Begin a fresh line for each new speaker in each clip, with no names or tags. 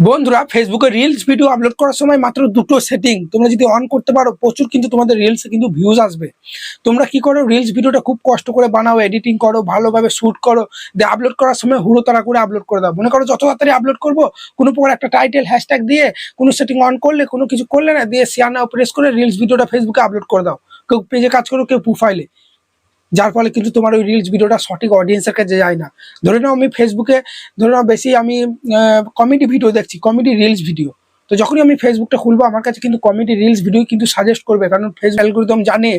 বন্ধুরা ফেসবুকে reels video upload করার সময় মাত্র দুটো সেটিং তোমরা যদি অন করতে পারো, প্রচুর কিন্তু তোমাদের রিলসে কিন্তু ভিউজ আসবে। তোমরা কি করো রিলস ভিডিওটা খুব কষ্ট করে বানাও এডিটিং করো, ভালোভাবে শ্যুট করো, দিয়ে আপলোড করার সময় হুড়ো তাড়া করে আপলোড করে দাও। মনে করো যত তাড়াতাড়ি আপলোড করব, কোনো প্রকার একটা টাইটেল হ্যাশট্যাগ দিয়ে কোনো সেটিং অন করলে, কোনো কিছু করলে না, দিয়ে শেয়ার নাও প্রেস করে রিলস ভিডিওটা ফেসবুকে আপলোড করে দাও। কেউ পেজে কাজ করো কেউ প্রোফাইলে যার ফলে কিন্তু তোমার ওই রিলস ভিডিওটা সঠিক অডিয়েন্সের কাছে যায় না। ধরে নাও আমি ফেসবুকে ধরে নাও বেশি আমি কমেডি ভিডিও দেখছি কমেডি রিলস ভিডিও তো যখনই আমি ফেসবুকটা খুলবো, আমার কাছে কিন্তু কমেডি রিলস ভিডিও কিন্তু সাজেস্ট করবে। কারণ ফেসবুক অ্যালগোরিদম জানে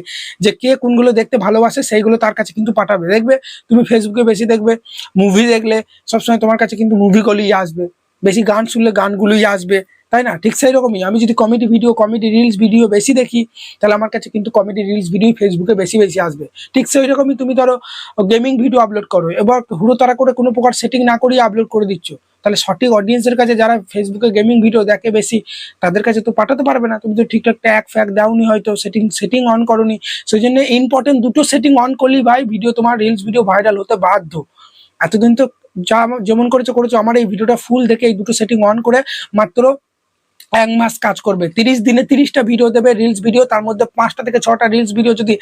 যে কে কোনগুলো দেখতে ভালোবাসে, সেইগুলো তার কাছে কিন্তু পাঠাবে। দেখবে, তুমি ফেসবুকে বেশি দেখবে মুভি দেখলে সবসময় তোমার কাছে কিন্তু মুভিগুলোই আসবে। বেশি গান শুনলে গানগুলোই আসবে, তাই না? ঠিক সেই রকমই আমি যদি comedy video comedy reels video বেশি দেখি, তাহলে আমার কাছে কিন্তু কমেডি রিলস ভিডিও ফেসবুকে বেশি বেশি আসবে। ঠিক সেই রকমই তুমি ধরো গেমিং ভিডিও আপলোড করো। এবার হুড়ো তারা করে কোনো প্রকার সেটিং না করিয়ে আপলোড করে দিচ্ছ। তাহলে সঠিক অডিয়েন্সের কাছে যারা ফেসবুকে গেমিং ভিডিও দেখে বেশি, তাদের কাছে তো পাঠাতে পারবে না। তুমি তো ঠিকঠাক ট্যাগ ফ্যাগ দাওনি হয়তো সেটিং সেটিং অন করনি। সেই জন্য ইম্পর্টেন্ট দুটো সেটিং অন করলেই ভাই ভিডিও তোমার রিলস ভিডিও ভাইরাল হতে বাধ্য। এতদিন তো যা যেমন করেছে করেছ, আমার এই ভিডিওটা ফুল দেখে এই দুটো সেটিং অন করে মাত্র এক মাস কাজ করবে। তিরিশ দিনে তিরিশটা ভিডিও দেবে রিলস ভিডিও তার মধ্যে পাঁচটা থেকে ছটা রিলস ভিডিও যদি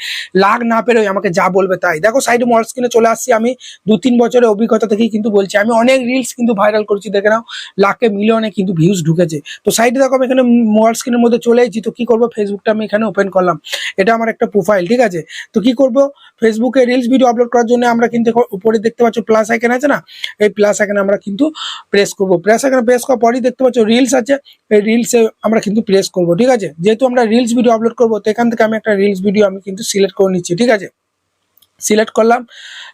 লাগ না পেরোয়, আমাকে যা বলবে তাই। দেখো সাইডে মল স্ক্রিনে চলে আসছি আমি। দু তিন বছরের অভিজ্ঞতা থেকেই কিন্তু বলছি। আমি অনেক রিলস কিন্তু ভাইরাল করেছি, দেখে নাও, লাখে মিলিয়নে কিন্তু ভিউজ ঢুকেছে। তো সাইডে দেখো, আমি এখানে মোবাইল স্ক্রিনের মধ্যে চলে এসেছি। তো কি করব? ফেসবুকটা আমি এখানে ওপেন করলাম। এটা আমার একটা প্রোফাইল ঠিক আছে? তো কি করব? ফেসবুকে রিলস ভিডিও আপলোড করার জন্য আমরা কিন্তু উপরে দেখতে পাচ্ছ প্লাস আইকন আছে না? এই প্লাস আইকনে আমরা কিন্তু প্রেস করব। প্রেস আইকনে প্রেস করার পরই দেখতে পাচ্ছ রিলস আছে। এই রিলসে আমরা কিন্তু প্রেস করব, ঠিক আছে? যেহেতু আমরা রিলস ভিডিও আপলোড করব, তো এখান থেকে আমি একটা রিলস ভিডিও আমি কিন্তু সিলেক্ট করে নিচ্ছি, ঠিক আছে? সিলেক্ট করলাম,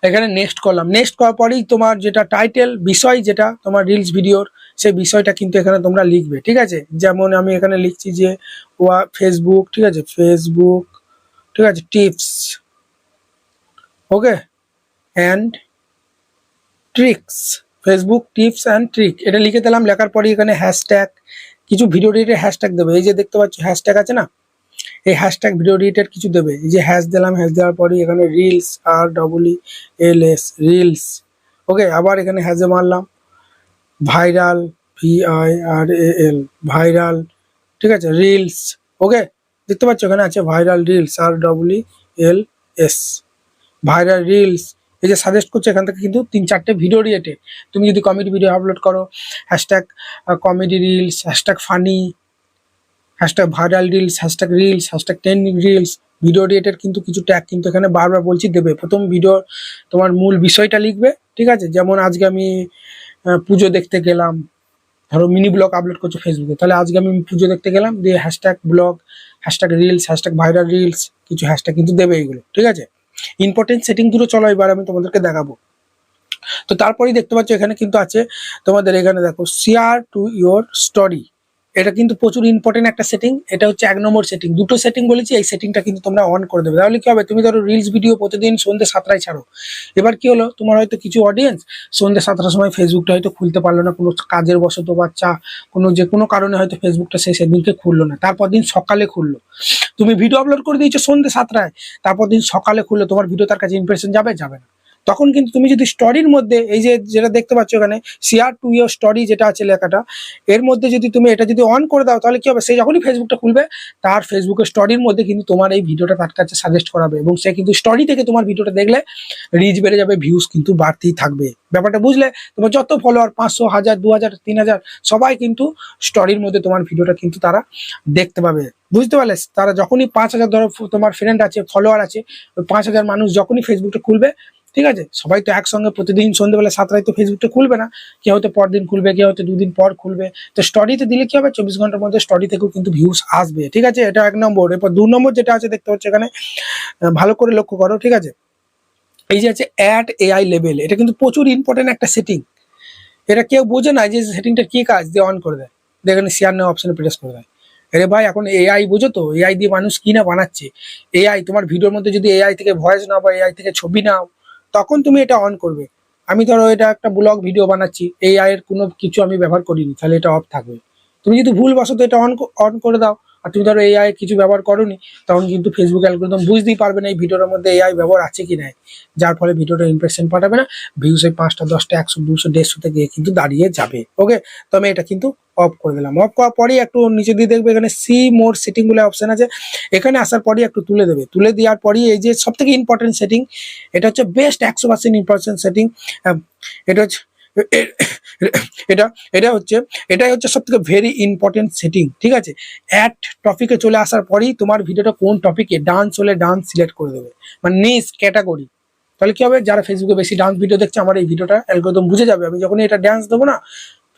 এখানে নেক্সট করলাম। নেক্সট করার পরেই তোমার যেটা টাইটেল বিষয় যেটা তোমার রিলস ভিডিওর সেই বিষয়টা কিন্তু এখানে তোমরা লিখবে, ঠিক আছে? যেমন আমি এখানে লিখছি যে, ওয়া ফেসবুক ঠিক আছে? ফেসবুক ঠিক আছে? Tips okay? And tricks Facebook tips and trick এটা লিখে দিলাম, লেখার পরে এখানে হ্যাশট্যাগ কিছু ভিডিও রিলেটেড হ্যাশট্যাগ দেবে। এই যে দেখতে পাচ্ছ হ্যাশট্যাগ আছে না? এই হ্যাশট্যাগ ভিডিও রিলেটেড কিছু দেবে। এই যে হ্যাশ দিলাম হ্যাশ দেওয়ার পরে এখানে reels R double L S reels okay আবার এখানে হ্যাজে মারলাম। Viral V I R A L viral ঠিক আছে রিলস ওকে দেখতে পাচ্ছ এখানে আছে viral reels R double L S viral reels এই যে সাজেস্ট করছে, এখান থেকে কিন্তু তিন চারটে ভিডিও রিলেটেড তুমি যদি কমেডি ভিডিও আপলোড করো hashtag comedy reels hashtag funny hashtag viral reels hashtag reels hashtag trending reels video related কিন্তু কিছু ট্যাগ কিন্তু এখানে বারবার বলছি দেবে। প্রথম ভিডিও তোমার মূল বিষয়টা লিখবে, ঠিক আছে? যেমন আজকে আমি পুজো দেখতে গেলাম। ধরো মিনি ব্লগ আপলোড করছ ফেসবুকে তাহলে আজকে আমি পুজো দেখতে গেলাম, দিয়ে hashtag vlog hashtag reels hashtag viral reels কিছু হ্যাশট্যাগ কিন্তু দেবে এইগুলো ঠিক আছে? ইম্পর্টেন্ট সেটিং দুটো চলো, এবার আমি তোমাদেরকে দেখাবো। তো তারপরেই দেখতে পাচ্ছ, এখানে কিন্তু আছে তোমাদের এখানে দেখো শেয়ার টু ইয়োর স্টোরি এটা কিন্তু প্রচুর ইম্পর্টেন্ট একটা সেটিং এটা হচ্ছে এক নম্বর সেটিং দুটো সেটিং বলেছি, এই সেটিংটা কিন্তু তোমরা অন করে দেবে। তাহলে কি হবে? তুমি ধরো রিলস ভিডিও প্রতিদিন সন্ধ্যে সাতটায় ছাড়ো। এবার কি হলো? তোমার হয়তো কিছু অডিয়েন্স সন্ধ্যে সাতটার সময় ফেসবুকটা হয়তো খুলতে পারল না, কোনো কাজের বশত বাচ্চা, কোনো যে কোনো কারণে হয়তো ফেসবুকটা সেই সেদিনকে খুললো না। তারপর দিন সকালে খুললো। তুমি ভিডিও আপলোড করে দিয়েছ সন্ধ্যে সাতটায়। তারপর দিন সকালে খুললো, তোমার ভিডিও তার কাছে ইমপ্রেশন যাবে? যাবে না। তখন কিন্তু তুমি যদি স্টোরির মধ্যে, এই যে যেটা দেখতে পাচ্ছ এখানে শেয়ার টু ইয়ার স্টোরি যেটা আছে লেখাটা, এর মধ্যে যদি তুমি এটা যদি অন করে দাও, তাহলে কি হবে? সে যখনই ফেসবুকটা খুলবে, তার ফেসবুকের স্টোরির মধ্যে কিন্তু তোমার এই ভিডিওটা তার কাছে সাজেস্ট করাবে এবং সে কিন্তু স্টোরি থেকে তোমার ভিডিওটা দেখলে রিচ বেড়ে যাবে ভিউজ কিন্তু বাড়তেই থাকবে। ব্যাপারটা বুঝলে? তোমার যত ফলোয়ার পাঁচশো, হাজার, দু হাজার, তিন হাজার, সবাই কিন্তু স্টোরির মধ্যে তোমার ভিডিওটা কিন্তু তারা দেখতে পাবে। বুঝতে পারলে? তারা যখনই পাঁচ হাজার, ধরো তোমার ফ্রেন্ড আছে ফলোয়ার আছে পাঁচ হাজার মানুষ যখনই ফেসবুকটা খুলবে ঠিক আছে? সবাই তো একসঙ্গে প্রতিদিন সন্ধ্যেবেলা সাতটায় তো ফেসবুকটা খুলবে না। কেউ হয়তো পরদিন খুলবে কেউ হয়তো দুদিন পর খুলবে। তো স্টোরিতে দিলে কি হবে? চব্বিশ ঘণ্টার মধ্যে স্টোরি থেকেও কিন্তু ভিউজ আসবে। ঠিক আছে? এটা এক নম্বর। এরপর দু নম্বর যেটা আছে, দেখতে হচ্ছে এখানে ভালো করে লক্ষ্য করো, ঠিক আছে? এই যে আছে অ্যাড এআই লেভেল এটা কিন্তু প্রচুর ইম্পর্টেন্ট একটা সেটিং এটা কেউ বোঝে না যে সেটিংটা কি কাজ দিয়ে অন করে দেয়। দেখেন শেয়ার নেওয়া অপশানে প্রেস করে দেয়। আরে ভাই, এখন এআই বুঝো তো? এআই দিয়ে মানুষ কি না বানাচ্ছে? এআই তোমার ভিডিওর মধ্যে যদি এআই থেকে ভয়েস নাও বা এআই থেকে ছবি নাও তখন তুমি এটা অন করবে। আমি ধরো এটা একটা ব্লগ ভিডিও বানাচ্ছি এই আয়ের কোনো কিছু আমি ব্যবহার করিনি, তাহলে এটা অফ থাকবে। তুমি যদি ভুলবশত এটা অন অন করে দাও আর তুমি ধরো এআই কিছু ব্যবহার করোনি, তখন কিন্তু ফেসবুক অ্যালগোরিদম বুঝতেই পারবে না এই ভিডিওর মধ্যে এআই ব্যবহার আছে কি নাই। যার ফলে ভিডিওটা ইমপ্রেশন পাঠাবে না ভিউস এই পাঁচটা, দশটা, একশো, দুশো দেড়শোতে গিয়ে কিন্তু দাঁড়িয়ে যাবে। ওকে তো আমি এটা কিন্তু অফ করে দিলাম। অফ করার পরেই একটু নিচে দিয়ে দেখবে এখানে সি মোর সেটিং বলে অপশন আছে। এখানে আসার পরেই একটু তুলে দেবে। তুলে দেওয়ার পরেই এই যে সব থেকে ইম্পর্টেন্ট সেটিং এটা হচ্ছে বেস্ট একশো পার্সেন্ট ইম্পর্টেন্ট সেটিং এটা হচ্ছে এটা এটা হচ্ছে, এটাই হচ্ছে সব থেকে ভেরি ইম্পর্টেন্ট সেটিং ঠিক আছে? অ্যাট টপিকে চলে আসার পরেই তোমার ভিডিওটা কোন টপিকে ডান্স হলে ডান্স সিলেক্ট করে দেবে। মানে নিস ক্যাটাগরি তাহলে কি হবে? যারা ফেসবুকে বেশি ডান্স ভিডিও দেখছে, আমার এই ভিডিওটা একদম বুঝে যাবে। আমি যখন এটা ডান্স দেবো না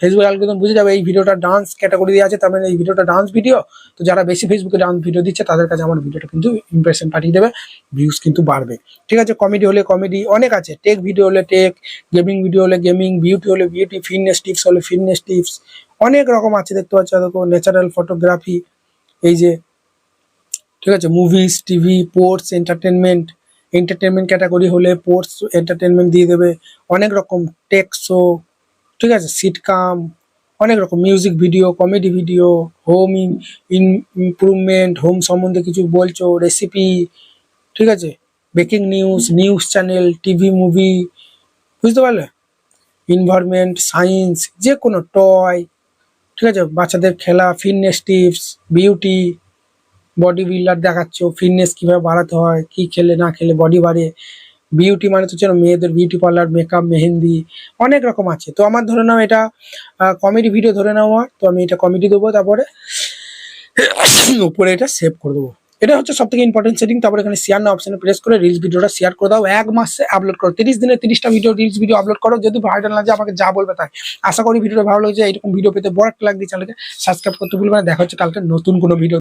ফেসবুক অ্যালগোরিদম বুঝে যাবে, এই ভিডিওটা ডান্স ক্যাটাগরি দিয়ে আছে, তার মানে এই ভিডিওটা ডান্স ভিডিও তো যারা বেশি ফেসবুকে ডান্স ভিডিও দিচ্ছে, তাদের কাছে আমার ভিডিওটা কিন্তু ইমপ্রেশন পাঠিয়ে দেবে ভিউজ কিন্তু বাড়বে। ঠিক আছে কমেডি হলে কমেডি অনেক আছে। টেক ভিডিও হলে টেক গেমিং ভিডিও হলে গেমিং বিউটি হলে বিউটি ফিটনেস টিপস হলে ফিটনেস টিপস অনেক রকম আছে, দেখতে পাচ্ছ, দেখো ন্যাচারাল ফটোগ্রাফি এই যে, ঠিক আছে movies TV sports entertainment entertainment category হলে পোর্টস এন্টারটেনমেন্ট দিয়ে দেবে, অনেক রকম টেক শো ঠিক আছে সিটকাম অনেক রকম music video comedy video home improvement home সম্বন্ধে কিছু বলছো রেসিপি ঠিক আছে? Baking news news channel TV movie বুঝতে পারলে? ইনভারমেন্ট সায়েন্স যে কোনো টয় ঠিক আছে? বাচ্চাদের খেলা fitness tips beauty body builder দেখাচ্ছ ফিটনেস কীভাবে বাড়াতে হয়, কি খেলে না খেলে বডি বাড়ে বিউটি মানে তো যেন মেয়েদের বিউটি পার্লার মেকআপ মেহেন্দি, অনেক রকম আছে। তো আমার ধরে নাও এটা কমেডি ভিডিও ধরে নাও আমার। তো আমি এটা কমেডি দেবো তারপরে। উপরে এটা সেভ করে দেবো। এটা হচ্ছে সব থেকে ইম্পর্টেন্ট সেটিং তারপরে এখানে শেয়ার না অপশনে প্রেস করে রিলস ভিডিওটা শেয়ার করে দাও। এক মাসে আপলোড করো। তিরিশ দিনে তিরিশটা ভিডিও রিলস ভিডিও আপলোড করো। যদি ভাইরাল না যায়, আমাকে যা বলবে তাই। আশা করি ভিডিওটা ভালো লাগছে। এরকম ভিডিও পেতে বড় একটা লাগ দিয়ে চ্যানেলকে সাবস্ক্রাইব করতে ভুলবে না। দেখা হচ্ছে কালকে নতুন কোনো ভিডিও